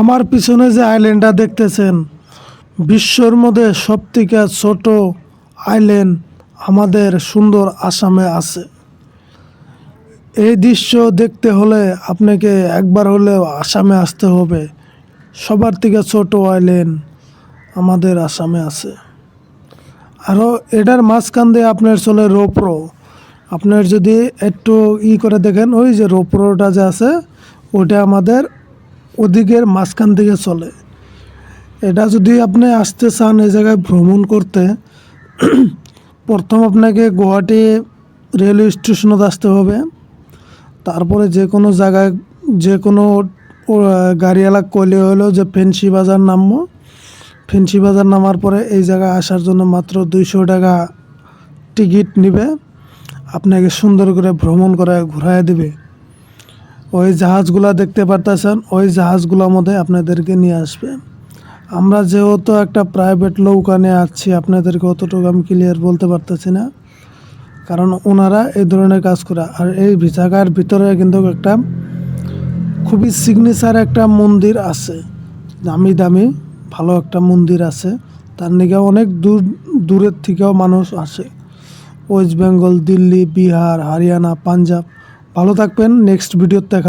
আমার পিছনে যে আইল্যান্ডটা দেখতেছেন, বিশ্বর মধ্যে সবথেকে ছোট আইল্যান্ড আমাদের সুন্দর আসামে আছে। এই দৃশ্য দেখতে হলে আপনাকে একবার হলেও আসামে আসতে হবে। সবার থেকে ছোট আইল্যান্ড আমাদের আসামে আছে। আরও এটার মাঝখান দিয়ে আপনার চলে রোপ্রো। আপনার যদি একটু ই করে দেখেন, ওই যে রোপ্রোটা যে আছে, ওটা আমাদের ওদিকের মাঝখান থেকে চলে। এটা যদি আপনি আসতে চান এই জায়গায় ভ্রমণ করতে, প্রথম আপনাকে গুয়াহাটি রেলওয়ে স্টেশনত আসতে হবে। তারপরে যে কোনো জায়গায়, যে কোনো গাড়িওয়ালা কইলে হলো যে ফেন্সি বাজার নামবো। ফেন্সি বাজার নামার পরে এই জায়গায় আসার জন্য মাত্র দুইশো টাকা টিকিট নিবে। আপনাকে সুন্দর করে ভ্রমণ করে ঘুরায় দিবে। ওই জাহাজগুলা দেখতে পারতেছেন, ওই জাহাজগুলোর মধ্যে আপনাদেরকে নিয়ে আসবে। আমরা যেহেতু একটা প্রাইভেট নৌকা নিয়ে আসছি, আপনাদেরকে অতটুকু আমি ক্লিয়ার বলতে পারতেছি না। কারণ ওনারা এই ধরনের কাজ করে, আর এই জায়গার ভিতরে কিন্তু একটা খুবই সিগনেচার একটা মন্দির আছে। দামি দামি, ভালো একটা মন্দির আছে। তার নিকে অনেক দূর, দূরের থেকেও মানুষ আসে। ওয়েস্ট বেঙ্গল, দিল্লি, বিহার, হরিয়ানা, পাঞ্জাব। ভালো থাকবেন নেক্সট ভিডিওতে দেখা